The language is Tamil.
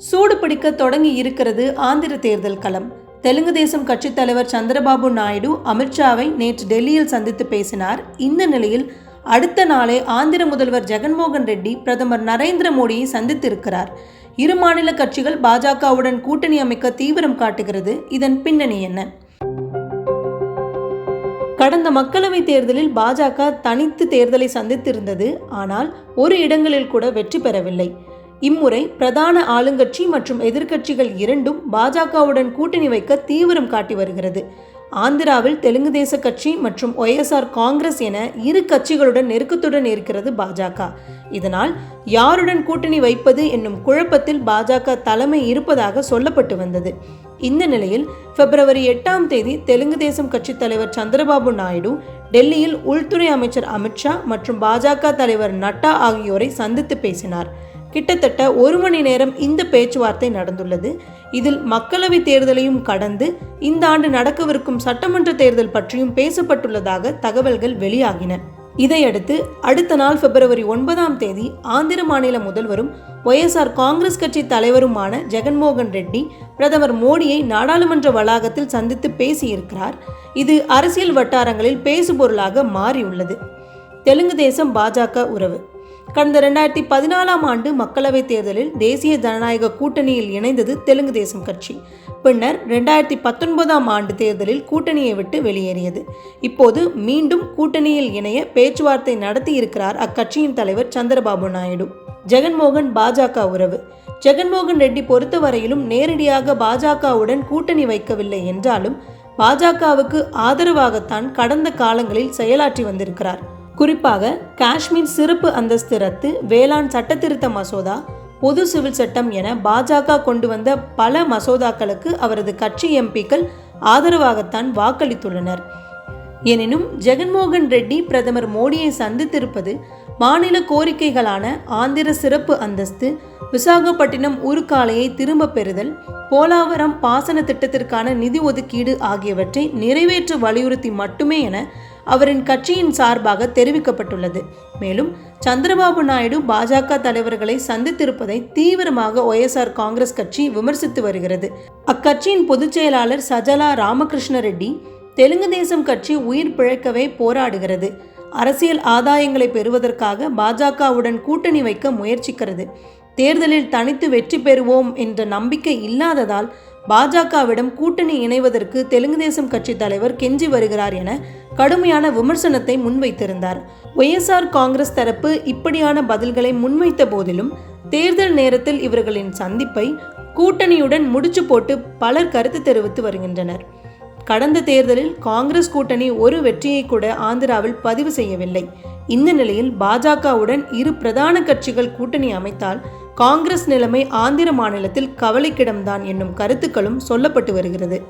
சூடு பிடிக்க தொடங்கி இருக்கிறது ஆந்திர தேர்தல் களம். தெலுங்கு தேசம் கட்சித் தலைவர் சந்திரபாபு நாயுடு அமித்ஷாவை நேற்று டெல்லியில் சந்தித்து பேசினார். இந்த நிலையில் அடுத்த நாளே ஆந்திர முதல்வர் ஜெகன்மோகன் ரெட்டி பிரதமர் நரேந்திர மோடியை சந்தித்திருக்கிறார். இரு மாநில கட்சிகள் பாஜகவுடன் கூட்டணி அமைக்க தீவிரம் காட்டுகிறது. இதன் பின்னணி என்ன? கடந்த மக்களவைத் தேர்தலில் பாஜக தனித்து தேர்தலை சந்தித்திருந்தது. ஆனால் ஒரு இடங்களில் கூட வெற்றி பெறவில்லை. இம்முறை பிரதான ஆளுங்கட்சி மற்றும் எதிர்க்கட்சிகள் இரண்டும் பாஜகவுடன் கூட்டணி வைக்க தீவிரம் காட்டி வருகிறது. ஆந்திராவில் தெலுங்கு தேச கட்சி மற்றும் ஒய்எஸ்ஆர் காங்கிரஸ் என இரு கட்சிகளுடன் நெருக்கத்துடன் இருக்கிறது பாஜக. இதனால் யாருடன் கூட்டணி வைப்பது என்னும் குழப்பத்தில் பாஜக தலைமை இருப்பதாக சொல்லப்பட்டு வந்தது. இந்த நிலையில் பிப்ரவரி எட்டாம் தேதி தெலுங்கு தேசம் கட்சித் தலைவர் சந்திரபாபு நாயுடு டெல்லியில் உள்துறை அமைச்சர் அமித்ஷா மற்றும் பாஜக தலைவர் நட்டா ஆகியோரை சந்தித்து பேசினார். கிட்டத்தட்ட ஒரு மணி நேரம் இந்த பேச்சுவார்த்தை நடந்துள்ளது. இதில் மக்களவைத் தேர்தலையும் கடந்து இந்த ஆண்டு நடக்கவிருக்கும் சட்டமன்ற தேர்தல் பற்றியும் பேசப்பட்டுள்ளதாக தகவல்கள் வெளியாகின. இதையடுத்து அடுத்த நாள் பிப்ரவரி ஒன்பதாம் தேதி ஆந்திர மாநில முதல்வரும் ஒய்எஸ்ஆர் காங்கிரஸ் கட்சி தலைவருமான ஜெகன்மோகன் ரெட்டி பிரதமர் மோடியை நாடாளுமன்ற வளாகத்தில் சந்தித்து பேசியிருக்கிறார். இது அரசியல் வட்டாரங்களில் பேசுபொருளாக மாறியுள்ளது. தெலுங்கு தேசம் பாஜக உறவு. கடந்த ரெண்டாயிரத்தி பதினாலாம் ஆண்டு மக்களவைத் தேர்தலில் தேசிய ஜனநாயக கூட்டணியில் இணைந்தது தெலுங்கு தேசம் கட்சி. பின்னர் ரெண்டாயிரத்தி பத்தொன்பதாம் ஆண்டு தேர்தலில் கூட்டணியை விட்டு வெளியேறியது. இப்போது மீண்டும் கூட்டணியில் இணைய பேச்சுவார்த்தை நடத்தியிருக்கிறார் அக்கட்சியின் தலைவர் சந்திரபாபு நாயுடு. ஜெகன்மோகன் பாஜக உறவு. ஜெகன்மோகன் ரெட்டி பொறுத்தவரையிலும் நேரடியாக பாஜகவுடன் கூட்டணி வைக்கவில்லை என்றாலும் பாஜகவுக்கு ஆதரவாகத்தான் கடந்த காலங்களில் செயலாற்றி வந்திருக்கிறார். குறிப்பாக காஷ்மீர் சிறப்பு அந்தஸ்து ரத்து வேளாண் சட்டத்திருத்த மசோதா பொது சிவில் சட்டம் என பாஜக கொண்டு வந்த பல மசோதாக்களுக்கு அவரது கட்சி எம்பிக்கள் ஆதரவாகத்தான் வாக்களித்துள்ளனர். எனினும் ஜெகன்மோகன் ரெட்டி பிரதமர் மோடியை சந்தித்திருப்பது மாநில கோரிக்கைகளான ஆந்திர சிறப்பு அந்தஸ்து விசாகப்பட்டினம் உருக்காலையை திரும்பப் பெறுதல் போலாவரம் பாசன திட்டத்திற்கான நிதி ஒதுக்கீடு ஆகியவற்றை நிறைவேற்ற வலியுறுத்தி மட்டுமே என அவரின் கட்சியின் சார்பாக தெரிவிக்கப்பட்டுள்ளது. மேலும் சந்திரபாபு நாயுடு பாஜக தலைவர்களை சந்தித்திருப்பதை தீவிரமாக ஒய்எஸ்ஆர் காங்கிரஸ் கட்சி விமர்சித்து வருகிறது. அக்கட்சியின் பொதுச் செயலாளர் சஜலா ராமகிருஷ்ண ரெட்டி தெலுங்கு தேசம் கட்சி உயிர் பிழைக்கவே போராடுகிறது. அரசியல் ஆதாயங்களை பெறுவதற்காக பாஜகவுடன் கூட்டணி வைக்க முயற்சிக்கிறது. தேர்தலில் தனித்து வெற்றி பெறுவோம் என்ற நம்பிக்கை இல்லாததால் பாஜகவிடம் கூட்டணி இணைவதற்கு தெலுங்கு தேசம் கட்சி தலைவர் கெஞ்சி வருகிறார் என கடுமையான விமர்சனத்தை முன்வைத்திருந்தார். ஒய்எஸ்ஆர் காங்கிரஸ் தரப்பு இப்படியான பதில்களை முன்வைத்த போதிலும் தேர்தல் நேரத்தில் இவர்களின் சந்திப்பை கூட்டணியுடன் முடிச்சு போட்டு பலர் கருத்து தெரிவித்து வருகின்றனர். கடந்த தேர்தலில் காங்கிரஸ் கூட்டணி ஒரு வெற்றியை கூட ஆந்திராவில் பதிவு செய்யவில்லை. இந்த நிலையில் பாஜகவுடன் இரு பிரதான கட்சிகள் கூட்டணி அமைத்தால் காங்கிரஸ் நிலைமை ஆந்திர மாநிலத்தில் கவலைக்கிடம்தான் என்னும் கருத்துக்களும் சொல்லப்பட்டு வருகிறது.